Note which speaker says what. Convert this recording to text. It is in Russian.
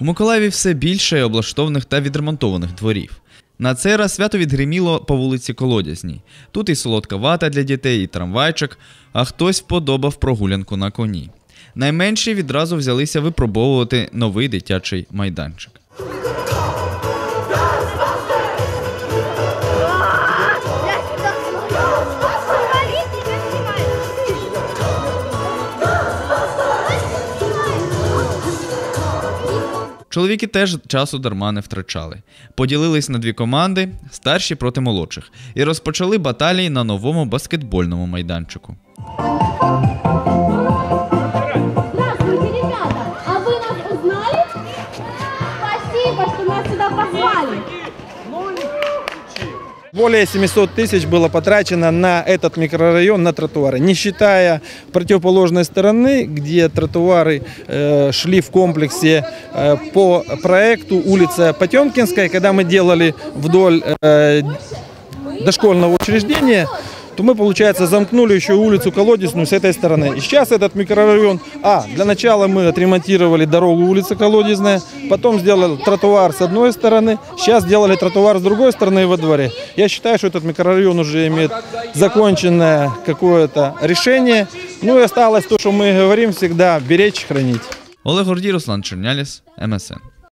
Speaker 1: У Миколаєві все більше облаштованих та відремонтованих дворів. На цей раз свято відгриміло по вулиці Колодязній. Тут і солодка вата для дітей, і трамвайчик, а хтось вподобав прогулянку на коні. Найменші відразу взялися випробовувати новий дитячий майданчик. Чоловіки теж часу дарма не втрачали. Поділились на дві команди, старші проти молодших, і розпочали баталії на новому баскетбольному майданчику.
Speaker 2: Здравствуйте, ребята! Нас узнали? Спасибо, що нас сюди позвали.
Speaker 3: Более 700 тысяч было потрачено на этот микрорайон на тротуары, не считая противоположной стороны, где тротуары э, шли в комплексе э, по проекту улица Потемкинская, когда мы делали вдоль э, дошкольного учреждения, то мы, получается, замкнули еще улицу Колодесную с этой стороны. И сейчас этот микрорайон... А, для начала мы отремонтировали дорогу улица Колодезная, потом сделали тротуар с одной стороны, сейчас сделали тротуар с другой стороны во дворе. Я считаю, что этот микрорайон уже имеет законченное какое-то решение. Ну и осталось то, что мы говорим всегда, беречь, хранить.
Speaker 1: Олег Гордій, Руслан Черняліс, МСН.